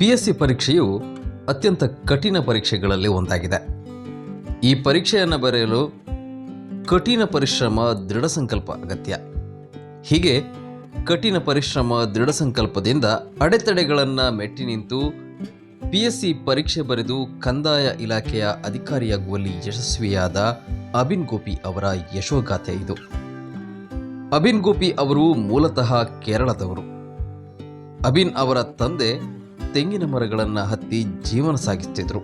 P S C ಪರೀಕ್ಷೆಯು ಅತ್ಯಂತ ಕಠಿಣ ಪರೀಕ್ಷೆಗಳಲ್ಲಿ ಒಂದಾಗಿದೆ. ಈ ಪರೀಕ್ಷೆಯನ್ನು ಬರೆಯಲು ಕಠಿಣ ಪರಿಶ್ರಮ, ದೃಢ ಸಂಕಲ್ಪ ಅಗತ್ಯ. ಹೀಗೆ ಕಠಿಣ ಪರಿಶ್ರಮ, ದೃಢ ಸಂಕಲ್ಪದಿಂದ ಅಡೆತಡೆಗಳನ್ನು ಮೆಟ್ಟಿ ನಿಂತು ಪಿ ಎಸ್ ಸಿ ಪರೀಕ್ಷೆ ಬರೆದು ಕಂದಾಯ ಇಲಾಖೆಯ ಅಧಿಕಾರಿಯಾಗುವಲ್ಲಿ ಯಶಸ್ವಿಯಾದ ಅಬಿನ್ ಗೋಪಿ ಅವರ ಯಶೋಗಾಥೆ ಇದು. ಅಬಿನ್ ಗೋಪಿ ಅವರು ಮೂಲತಃ ಕೇರಳದವರು. ಅಬಿನ್ ಅವರ ತಂದೆ ತೆಂಗಿನ ಮರಗಳನ್ನು ಹತ್ತಿ ಜೀವನ ಸಾಗಿಸ್ತಿದ್ರು.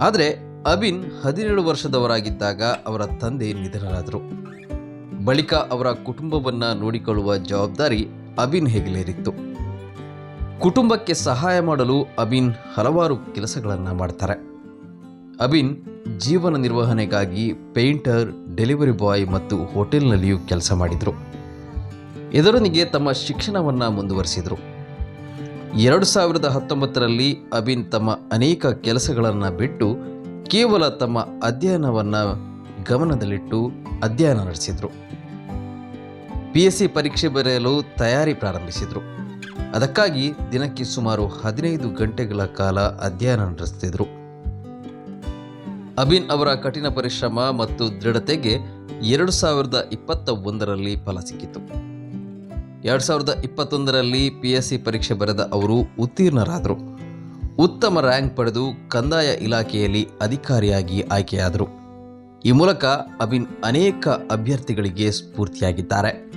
ಆದರೆ ಅಬಿನ್ ಹದಿನೇಳು ವರ್ಷದವರಾಗಿದ್ದಾಗ ಅವರ ತಂದೆ ನಿಧನರಾದರು. ಬಳಿಕ ಅವರ ಕುಟುಂಬವನ್ನು ನೋಡಿಕೊಳ್ಳುವ ಜವಾಬ್ದಾರಿ ಅಬಿನ್ ಹೆಗಲೇರಿತ್ತು. ಕುಟುಂಬಕ್ಕೆ ಸಹಾಯ ಮಾಡಲು ಅಬಿನ್ ಹಲವಾರು ಕೆಲಸಗಳನ್ನು ಮಾಡ್ತಾರೆ. ಅಬಿನ್ ಜೀವನ ನಿರ್ವಹಣೆಗಾಗಿ ಪೇಂಟರ್, ಡೆಲಿವರಿ ಬಾಯ್ ಮತ್ತು ಹೋಟೆಲ್ನಲ್ಲಿಯೂ ಕೆಲಸ ಮಾಡಿದರು. ಇದರೊಂದಿಗೆ ತಮ್ಮ ಶಿಕ್ಷಣವನ್ನು ಮುಂದುವರಿಸಿದರು. ಎರಡು ಸಾವಿರದ ಹತ್ತೊಂಬತ್ತರಲ್ಲಿ ಅಬಿನ್ ತಮ್ಮ ಅನೇಕ ಕೆಲಸಗಳನ್ನು ಬಿಟ್ಟು ಕೇವಲ ತಮ್ಮ ಅಧ್ಯಯನವನ್ನು ಗಮನದಲ್ಲಿಟ್ಟು ಅಧ್ಯಯನ ನಡೆಸಿದರು. ಪಿ ಎಸ್ ಸಿ ಪರೀಕ್ಷೆ ಬರೆಯಲು ತಯಾರಿ ಪ್ರಾರಂಭಿಸಿದರು. ಅದಕ್ಕಾಗಿ ದಿನಕ್ಕೆ ಸುಮಾರು ಹದಿನೈದು ಗಂಟೆಗಳ ಕಾಲ ಅಧ್ಯಯನ ನಡೆಸ್ತಿದ್ರು. ಅಬಿನ್ ಅವರ ಕಠಿಣ ಪರಿಶ್ರಮ ಮತ್ತು ದೃಢತೆಗೆ ಎರಡು ಸಾವಿರದ ಇಪ್ಪತ್ತ ಒಂದರಲ್ಲಿ ಫಲ ಸಿಕ್ಕಿತು. ಎರಡು ಸಾವಿರದ ಇಪ್ಪತ್ತೊಂದರಲ್ಲಿ ಪಿ ಎಸ್ ಸಿ ಪರೀಕ್ಷೆ ಬರೆದ ಅವರು ಉತ್ತೀರ್ಣರಾದರು. ಉತ್ತಮ ರ್ಯಾಂಕ್ ಪಡೆದು ಕಂದಾಯ ಇಲಾಖೆಯಲ್ಲಿ ಅಧಿಕಾರಿಯಾಗಿ ಆಯ್ಕೆಯಾದರು. ಈ ಮೂಲಕ ಅಬಿನ್ ಅನೇಕ ಅಭ್ಯರ್ಥಿಗಳಿಗೆ ಸ್ಫೂರ್ತಿಯಾಗಿದ್ದಾರೆ.